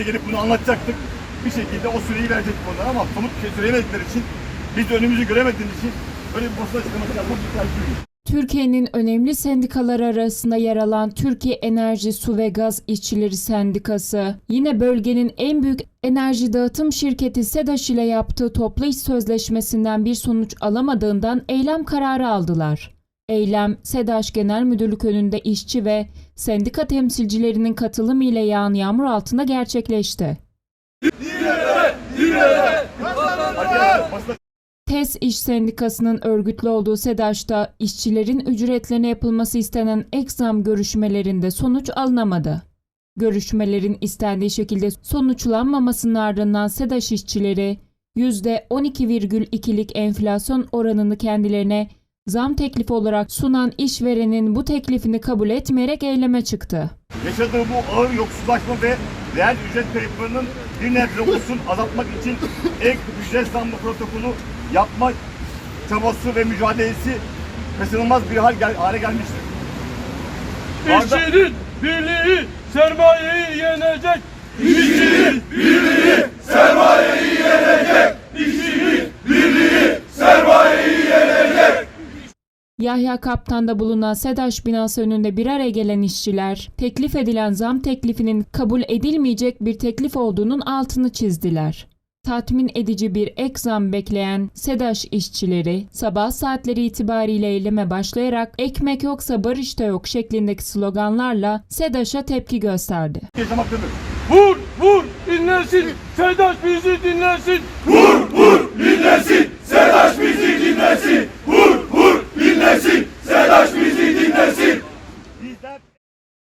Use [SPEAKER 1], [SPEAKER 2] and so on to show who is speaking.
[SPEAKER 1] meclise gelip bunu anlatacaktık. Bir şekilde o süreyi verecektik onlara ama somut bir şey için biz de önümüzü göremediğimiz için böyle bir basın açıklaması yapmak ihtiyaç duyuyoruz.
[SPEAKER 2] Türkiye'nin önemli sendikaları arasında yer alan Türkiye Enerji Su ve Gaz İşçileri Sendikası, yine bölgenin en büyük enerji dağıtım şirketi SEDAŞ ile yaptığı toplu iş sözleşmesinden bir sonuç alamadığından eylem kararı aldılar. Eylem, SEDAŞ Genel Müdürlük önünde işçi ve sendika temsilcilerinin katılımı ile yağan yağmur altında gerçekleşti. TES İş Sendikası'nın örgütlü olduğu SEDAŞ'ta işçilerin ücretlerine yapılması istenen ek zam görüşmelerinde sonuç alınamadı. Görüşmelerin istendiği şekilde sonuçlanmamasının ardından SEDAŞ işçileri %12,2'lik enflasyon oranını kendilerine zam teklifi olarak sunan işverenin bu teklifini kabul etmeyerek eyleme çıktı.
[SPEAKER 1] yaşadığı bu ağır yoksullaşma ve reel ücret kayıplarının bir nebze olsun azaltmak için ek ücret zammı protokolü yapma çabası ve mücadelesi kaçınılmaz bir hal gel- hale gelmiştir.
[SPEAKER 3] İşçinin birliği sermayeyi yenecek. İşçinin birliği sermayeyi yenecek. İşçinin birliği sermayeyi yenecek.
[SPEAKER 2] Yahya Kaptan'da bulunan SEDAŞ binası önünde bir araya gelen işçiler, teklif edilen zam teklifinin kabul edilmeyecek bir teklif olduğunun altını çizdiler. Tatmin edici bir ek zam bekleyen SEDAŞ işçileri sabah saatleri itibariyle eyleme başlayarak ekmek yoksa barış da yok şeklindeki sloganlarla SEDAŞ'a tepki gösterdi.
[SPEAKER 3] Vur vur dinlesin. Sedaş bizi dinlesin. Vur vur dinlesin.